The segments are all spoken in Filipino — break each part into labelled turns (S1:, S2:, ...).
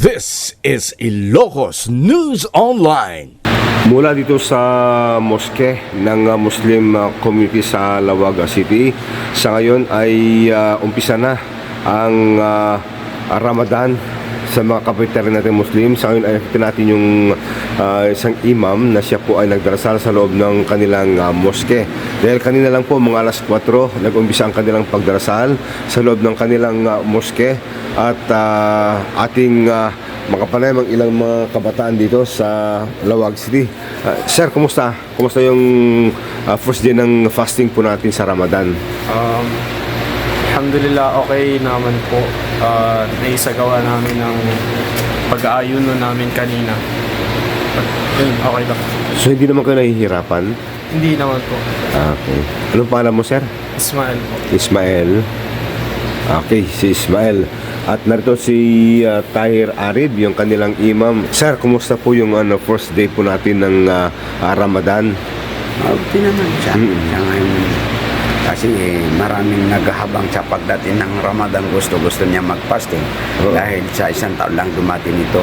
S1: This is Ilocos News Online.
S2: Mula dito sa moske ng uh, Muslim uh, community sa Lawaga City, sa ngayon ay uh, umpisa na ang uh, Ramadan sa mga kapitary natin Muslim. Sa ngayon ay nakita natin yung uh, isang imam na siya po ay nagdarasal sa loob ng kanilang uh, moske. Dahil kanina lang po mga alas 4 nag-umpisa ang kanilang pagdarasal sa loob ng kanilang uh, moske at uh, ating uh, makapanay ang ilang mga kabataan dito sa Lawag City. Uh, sir, kumusta? Kumusta yung uh, first day ng fasting po natin sa Ramadan?
S3: Um, Alhamdulillah, okay naman po. Uh, naisagawa namin ang pag-aayuno namin kanina. Yun, okay lang.
S2: So hindi naman kayo nahihirapan?
S3: Hindi naman po.
S2: Ah, Okay. Anong pangalan mo, sir?
S3: Ismael po.
S2: Ismael. Okay, si Ismael. At narito si uh, Tahir Arib, yung kanilang imam. Sir, kumusta po yung ano, first day po natin ng uh, Ramadan?
S4: Mabuti naman siya. Siya ngayon, kasi eh, maraming naghahabang sa pagdating ng Ramadan gusto-gusto niya mag-fasting
S2: Oo.
S4: dahil sa isang taon lang dumating ito.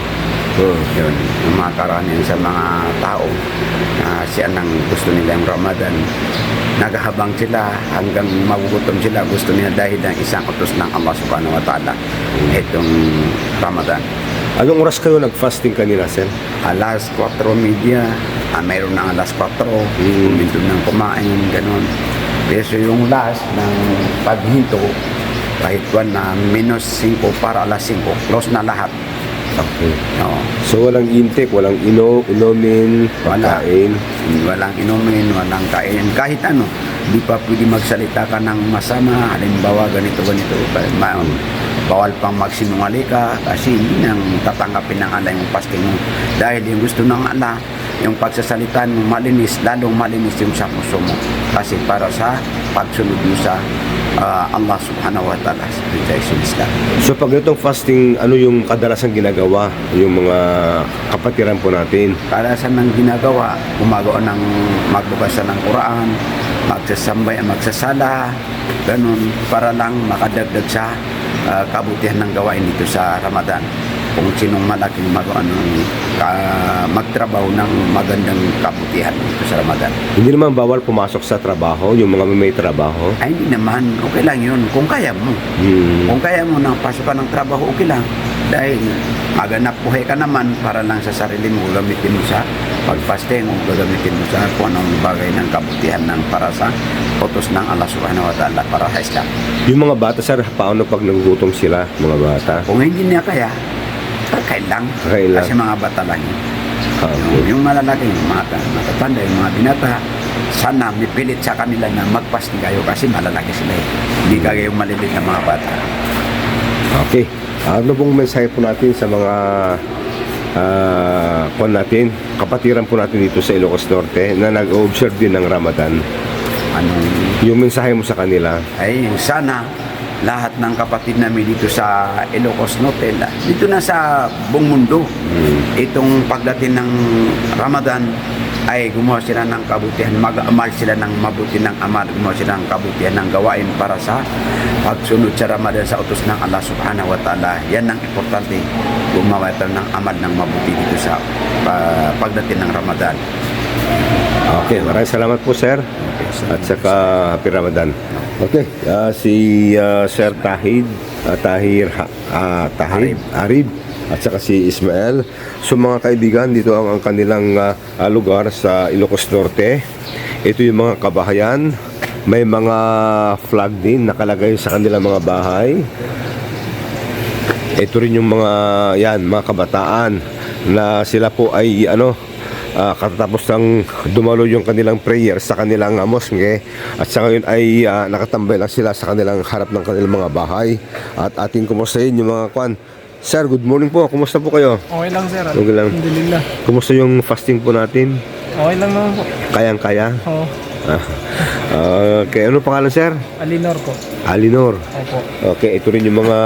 S2: Oh.
S4: Yun, mga karamihan sa mga tao na siya nang gusto nila yung Ramadan. Naghahabang sila hanggang magugutom sila. Gusto nila dahil ng isang utos ng Allah subhanahu wa ta'ala. Itong Ramadan.
S2: Anong oras kayo nag-fasting kanina, sir?
S4: alas 4 media, ah, mayroon ng alas 4, mm. ng kumain, ganun. Pero yung last ng paghinto, kahit one na minus 5 para alas 5, close na lahat.
S2: Okay.
S4: No,
S2: So walang intake, walang ino, inumin,
S4: Wala.
S2: pagkain.
S4: walang inumin, walang kain, kahit ano. Di pa pwede magsalita ka ng masama, halimbawa ganito, ganito. Ma- bawal pang magsinungali ka kasi hindi nang tatanggapin ng Allah yung fasting mo. Dahil yung gusto ng Allah, yung pagsasalita mo malinis, lalong malinis yung sa puso mo. Kasi para sa pagsunod mo sa ah, Allah subhanahu wa ta'ala sa Islam.
S2: So pag itong fasting, ano yung kadalasan ginagawa? Yung mga kapatiran po natin?
S4: Kalasan ng ginagawa, gumagawa ng magbabasa ng Quran, magsasambay, magsasala, ganun, para lang makadagdag sa ah, kabutihan ng gawain dito sa Ramadan. Kung sinong malaking mag, ano, ka- magtrabaho ng magandang kabutihan dito sa Ramadan.
S2: Hindi naman bawal pumasok sa trabaho, yung mga may trabaho.
S4: Ay, hindi naman, okay lang yun, kung kaya mo.
S2: Hmm.
S4: Kung kaya mo nang pasukan ng trabaho, okay lang. Dahil maganap buhay ka naman para lang sa sarili mo, gamitin mo sa pag-fasting o gagamitin mo sa kung anong bagay ng kabutihan ng para sa utos ng Allah subhanahu wa ta'ala para sa Islam.
S2: Yung mga bata, sir, paano pag nagugutom sila, mga bata?
S4: Kung hindi niya kaya, kakain lang.
S2: Kakain lang.
S4: Kasi mga bata lang yun.
S2: Ah,
S4: Yung, yung malalaki, yung mga matatanda, yung mga binata, sana may pilit sa kanila na mag-fasting kayo kasi malalaki sila eh. Hindi kagaya yung malilit na mga bata.
S2: Okay. Ano pong mensahe po natin sa mga ah kon natin, kapatiran po natin dito sa Ilocos Norte na nag-observe din ng Ramadan?
S4: Anong
S2: Yung mensahe mo sa kanila?
S4: ay sana lahat ng kapatid namin dito sa Ilocos Norte, dito na sa buong mundo, itong pagdating ng Ramadan, ay gumawa sila ng kabutihan, mag-amal sila ng mabuti ng amal, gumawa sila ng kabutihan ng gawain para sa pagsunod sa Ramadan sa utos ng Allah subhanahu wa ta'ala. Yan ang importante, gumawa tayo ng amal ng mabuti dito sa pa- pagdating ng Ramadan.
S2: Okay, maraming salamat po, sir. At saka Happy Ramadan. Okay, ah, si ah, Sir Tahid, ah, Tahir, ah, Tahid, Arib, at saka si Ismael. So mga kaibigan, dito ang, ang kanilang ah, lugar sa Ilocos Norte. Ito yung mga kabahayan. May mga flag din nakalagay sa kanilang mga bahay. Ito rin yung mga yan, mga kabataan na sila po ay ano ah, katatapos ng dumalo yung kanilang prayer sa kanilang uh, mosque at sa ngayon ay ah, nakatambay lang sila sa kanilang harap ng kanilang mga bahay at ating kumustahin yung mga kwan. Sir, good morning po. Kumusta po kayo?
S3: Okay lang, sir.
S2: Okay lang.
S3: Alhamdulillah.
S2: Kumusta yung fasting po natin?
S3: Okay lang naman po.
S2: Kayang-kaya?
S3: Oo.
S2: Ah, okay, ano pangalan sir?
S3: Alinor po.
S2: Alinor.
S3: Opo.
S2: Okay, ito rin yung mga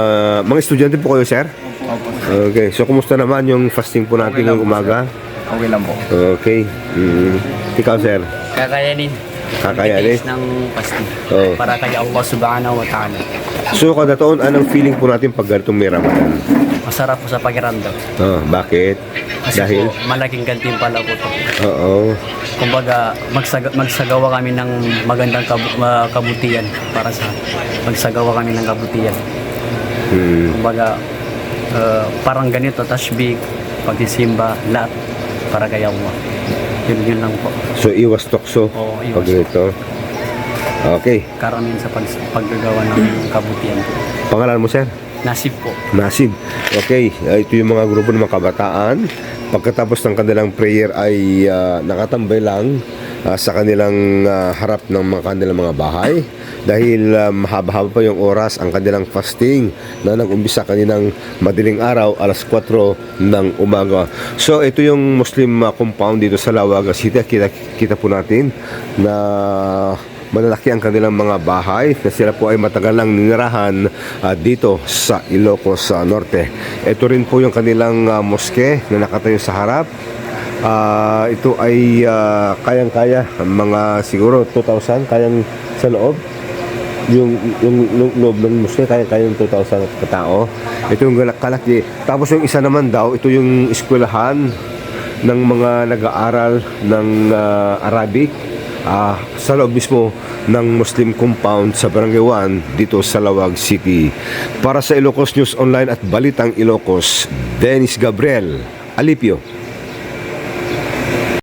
S2: mga estudyante po kayo, sir?
S3: Opo.
S2: Okay, so kumusta naman yung fasting po natin
S3: Okay
S2: ngayong umaga?
S3: Okay lang po.
S2: Okay. Mm. Ikaw, sir?
S5: Kakayanin.
S2: Kakayanin.
S5: Itiis ng pasti.
S2: Oo.
S5: Para kay Allah subhanahu wa ta'ala.
S2: So kada taon, anong feeling po natin pag ganitong may Ramadan?
S5: Masarap po sa pakiramdam.
S2: Oh, bakit?
S5: Kasi
S2: Dahil?
S5: po, malaking gantimpala po to.
S2: Oo.
S5: Kumbaga, magsaga, magsagawa kami ng magandang kabu- ma- kabutihan para sa magsagawa kami ng kabutihan.
S2: Hmm.
S5: Kumbaga, uh, parang ganito, tashbih, pagsisimba, lahat para kay Allah. Yun, yun lang po.
S2: So iwas tokso
S5: Oo, iwas.
S2: pag ganito. Okay.
S5: Karamihan sa pag, paggagawa ng kabutihan po.
S2: Pangalan mo, sir?
S5: Nasib po.
S2: Nasib. Okay, uh, ito yung mga grupo ng mga kabataan. Pagkatapos ng kanilang prayer ay uh, nakatambay lang uh, sa kanilang uh, harap ng mga kanilang mga bahay dahil um, mahaba-haba pa yung oras ang kanilang fasting na nag-umpisa kaninang madaling araw alas 4 ng umaga. So ito yung Muslim uh, compound dito sa Lawaga City. Kita, kita po natin na malalaki ang kanilang mga bahay na sila po ay matagal lang ninirahan ah, dito sa Ilocos sa Norte. Ito rin po yung kanilang ah, moske na nakatayo sa harap. Ah, ito ay ah, kayang-kaya ang mga siguro 2,000 kayang sa loob yung yung lo- loob ng moske kaya kaya yung 2,000 katao. Ito yung galak- kalaki. Tapos yung isa naman daw, ito yung eskwelahan ng mga nag-aaral ng ah, Arabic ah, sa loob mismo ng Muslim compound sa Barangay 1 dito sa Lawag City. Para sa Ilocos News Online at Balitang Ilocos, Dennis Gabriel Alipio.